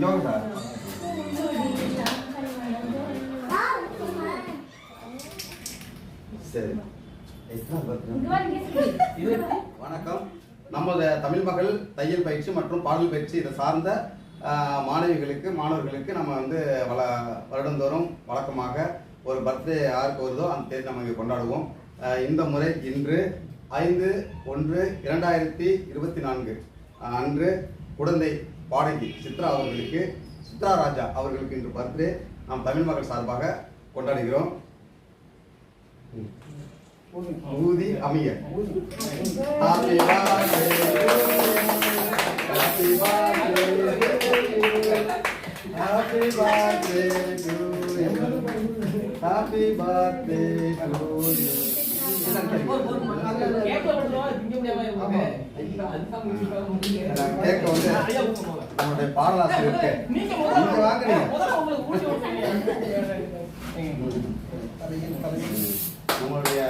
வாங்க சார் சரி வணக்கம். நமது தமிழ் மக்கள் தையல் பயிற்சி மற்றும் பாடல் பயிற்சி இதை சார்ந்த மாணவிகளுக்கு மாணவர்களுக்கு நம்ம வந்து வள வருடந்தோறும் வழக்கமாக ஒரு பர்த்டே யாருக்கு வருதோ அந்த தேதி நம்ம இங்கே கொண்டாடுவோம். இந்த முறை இன்று ஐந்து ஒன்று இரண்டாயிரத்தி இருபத்தி நான்கு. அன்று குழந்தை பாடகி சித்ரா அவர்களுக்கு சித்ரா ராஜா அவர்களுக்கு இன்று பர்த்டே. நாம் தமிழ் மக்கள் சார்பாக கொண்டாடுகிறோம். ஊதி அமைய. Happy birthday கேட்க வந்து நம்மளுடைய பாடலாசிரியருக்கு நீங்க வாங்க நம்மளுடைய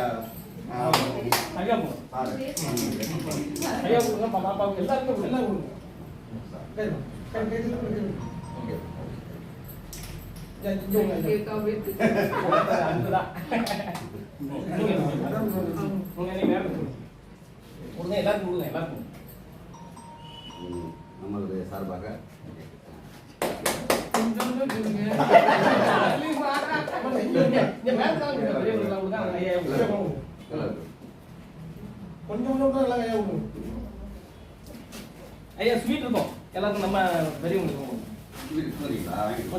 நம்மளுடைய சார்பாக கொஞ்சம் கொஞ்சம் எல்லாம் கையா விடுங்க. ஐயா ஸ்வீட் இருக்கும் எல்லாருக்கும் நம்ம பெரியவங்களுக்கு இருக்கும்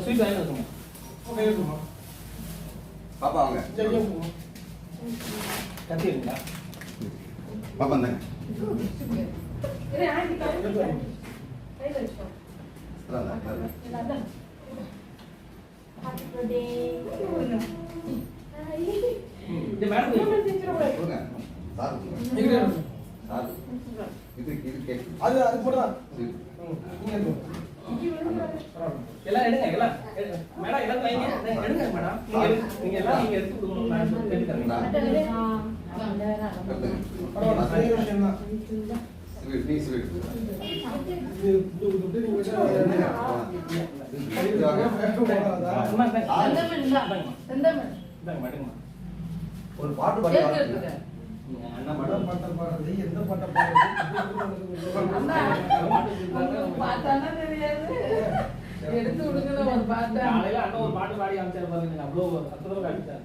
ஸ்வீட் வாங்கி விடுங்க. பாப்பா அவங்க. கத்தி இருக்குங்களா பாப்பா தாங்க அது அது. பரவாயில்ல. எல்லாம் எடுங்க எல்லாம் மேடம் எல்லாம் வைங்க எடுங்க மேடம் நீங்க நீங்க எல்லாம் நீங்க எடுத்து கொடுக்கணும் ஒரு பாட்டு பாடி அண்ணா பாடுறது, எந்த பாடுறது? எடுத்து விடுங்க ஒரு பாட்டு காலையில அண்ணா ஒரு பாட்டு பாடி அமைச்சாரு பாருங்க அவ்வளவு காமிச்சாரு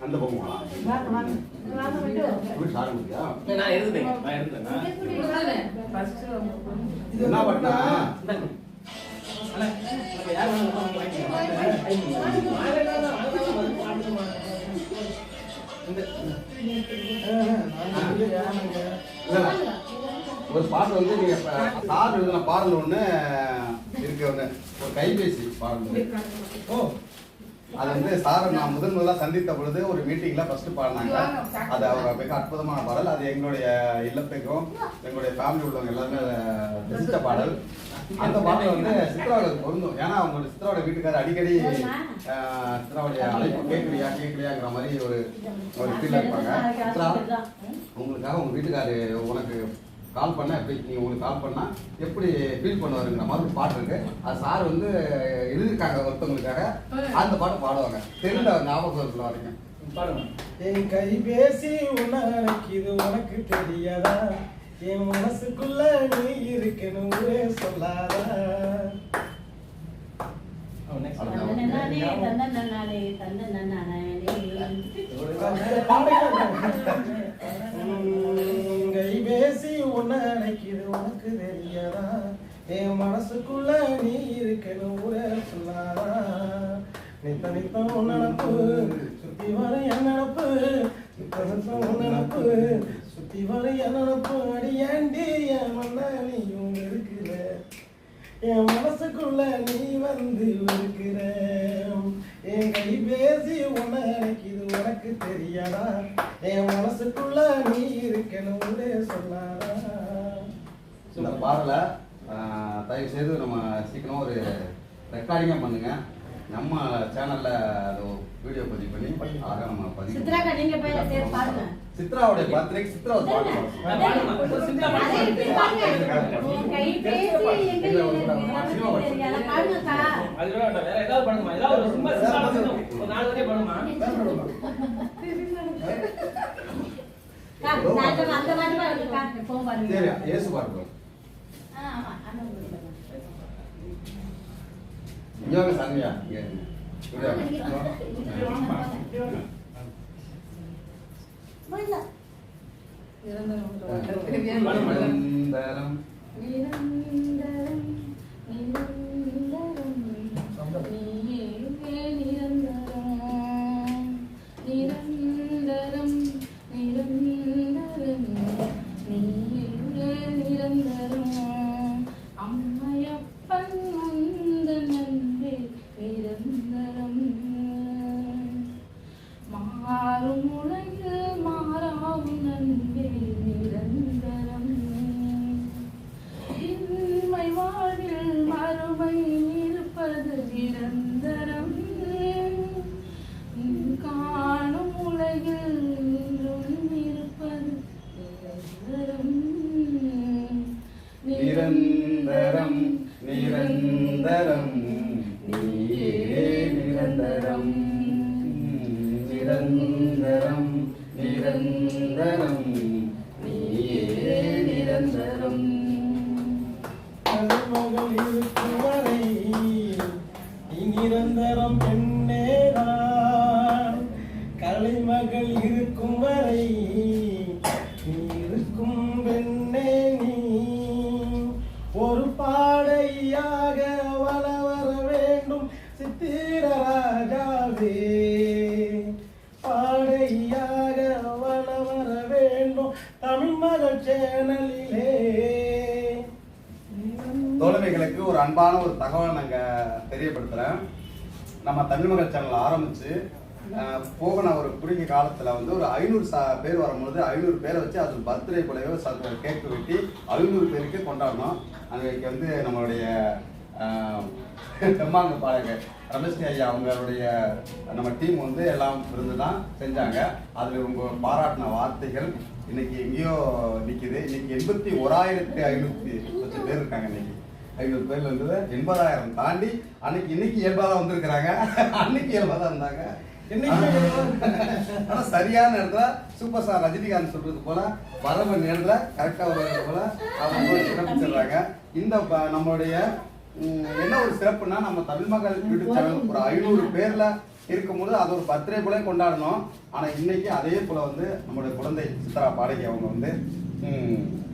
அந்த எழுதுறேன் என்ன பண்ணா. ஒரு பாட்டு வந்து நீங்க சார் எழுதின பாடல் ஒண்ணு இருக்கு ஒண்ணு. ஒரு கைபேசி பாடல். ஓ. அது வந்து சாரை நான் முதன் முதலா சந்தித்த பொழுது ஒரு மீட்டிங்ல ஃபர்ஸ்ட் பாடினாங்க. அது அவர் மிக அற்புதமான பாடல். அது எங்களுடைய இல்லத்துக்கும் எங்களுடைய ஃபேமிலி உள்ளவங்க எல்லாருமே ரசித்த பாடல். அந்த பாடல் வந்து சித்ராவுக்கு பொருந்தும். ஏன்னா அவங்களோட சித்ராவோட வீட்டுக்காரர் அடிக்கடி சித்ராவுடைய அழைப்பு கேட்குறியா கேட்குறியாங்கிற மாதிரி ஒரு ஒரு ஃபீல் இருப்பாங்க. சித்ரா உங்களுக்காக உங்க வீட்டுக்காரு உனக்கு கால் பண்ண எப்படி நீ உங்களுக்கு கால் பண்ணா எப்படி ஃபீல் பண்ணுவாருங்கிற மாதிரி ஒரு பாட்டு இருக்கு அது சார் வந்து எழுதியிருக்காங்க ஒருத்தவங்களுக்காக அந்த பாட்டு பாடுவாங்க தெரியல ஞாபகம் வரைக்கும் பாருங்க என் கைபேசி உன்னை அழைக்குது உனக்கு தெரியாதா என் மனசுக்குள்ள நீ இருக்கணும் சொல்லாதா அவன் next அது கைபேசி உன்னை உனக்கு தெரியாதா? என் மனசுக்குள்ள நீ இருக்கணும் ஊரே சொல்லாதா நித்த நித்தம் உன் நினப்பு சுத்தி வர என் நினப்பு நித்த நித்தம் உன் நினப்பு சுத்தி வர என் நினப்பு அடியாண்டி என் மன்ன நீயும் இருக்கிற என் மனசுக்குள்ள நீ வந்து இருக்கிற என் கை பேசி உன்னை நினைக்கிது உனக்கு தெரியாதா? என் மனசுக்குள்ள நீ இருக்கணும் ஊரே சொல்லாதா இந்த பாடலை தயவு செய்து நம்ம சீக்கிரம் ஒரு ரெக்கார்டிங்காக பண்ணுங்க. நம்ம சேனல்ல அது வீடியோ பதிவு பண்ணி அழகாக நம்ம பதிவு. சித்ராவுடைய பர்த்டேக்கு சித்ரா பாருங்க. சரி இயேசு பாட்டு பாடு. ஆ, ஆமா, அந்த மாதிரி பாருங்க. இங்க வாங்க சாமியா இங்க இருங்க. இப்படி வாங்க. இங்க வாங்க. வாங்க. நிரந்தரம் நிரந்தரம், நிரந்தரம், நீயே நிரந்தரம் நிரந்தரம். நீயே நிரந்தரம். கலைமகள் இருக்கும் வரை நிரந்தரம் பெண்ணேதான் கலைமகள் இருக்கும் வரை நீ இருக்கும் பெண்ணே நீ. ஒரு பா சேனலிலே. தோழமைகளுக்கு ஒரு அன்பான ஒரு தகவல் நாங்க தெரியப்படுத்துறேன். நம்ம தமிழ் மகள் சேனல் ஆரம்பிச்சு போகின ஒரு குறுகிய காலத்துல வந்து ஒரு ஐநூறு சா பேர் வரும்பொழுது ஐநூறு பேரை வச்சு அது பர்த்டே போலவே கேக் கேக்கு வெட்டி ஐநூறு பேருக்கு கொண்டாடணும் அன்றைக்கு வந்து நம்மளுடைய தெம்மாங்க பாடகர் ரமேஷ் ஐயா அவங்களுடைய நம்ம டீம் வந்து எல்லாம் இருந்து தான் செஞ்சாங்க. அதில் உங்கள் பாராட்டின வார்த்தைகள் இன்னைக்கு எங்கேயோ நிக்குது. இன்னைக்கு எண்பத்தி ஓராயிரத்தி ஐநூத்தி லட்சம் பேர் இருக்காங்க இன்னைக்கு. ஐநூறு பேர்ல இருந்தது எண்பதாயிரம் தாண்டி அன்னைக்கு இன்னைக்கு இயல்பா தான் வந்திருக்கிறாங்க. அன்னைக்கு இயல்பா தான் இருந்தாங்க. ஆனா சரியான நேரத்துல சூப்பர் ஸ்டார் ரஜினிகாந்த் சொல்றது போல வரவ நேரத்துல கரெக்டா வருவது போல அவங்க சிறப்பிச்சிடுறாங்க இந்த நம்மளுடைய என்ன ஒரு சிறப்புனா நம்ம தமிழ் மகள் யூடியூப் சேனல் ஒரு ஐநூறு பேர்ல இருக்கும்போது அது ஒரு பர்த்டே போல கொண்டாடணும். ஆனா இன்னைக்கு அதே போல வந்து நம்மளுடைய குழந்தை சித்ரா பாடகி அவங்க வந்து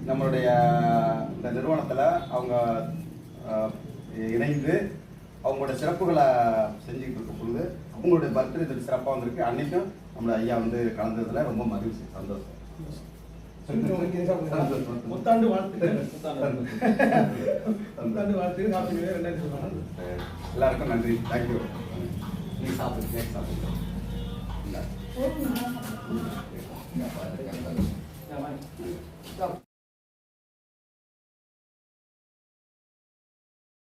நம்மளுடைய இந்த நிறுவனத்துல அவங்க இணைந்து அவங்களோட சிறப்புகளை செஞ்சுக்கிட்டு இருக்கும் பொழுது அவங்களுடைய பர்த்டே இது சிறப்பாக வந்திருக்கு. அன்னைக்கும் நம்மளோட ஐயா வந்து கலந்ததுல ரொம்ப மகிழ்ச்சி சந்தோஷம். புத்தாண்டு வாழ்த்துக்கள். புத்தாண்டு. வாழ்த்துக்கள் எல்லாருக்கும் நன்றி. தேங்க்யூ நீ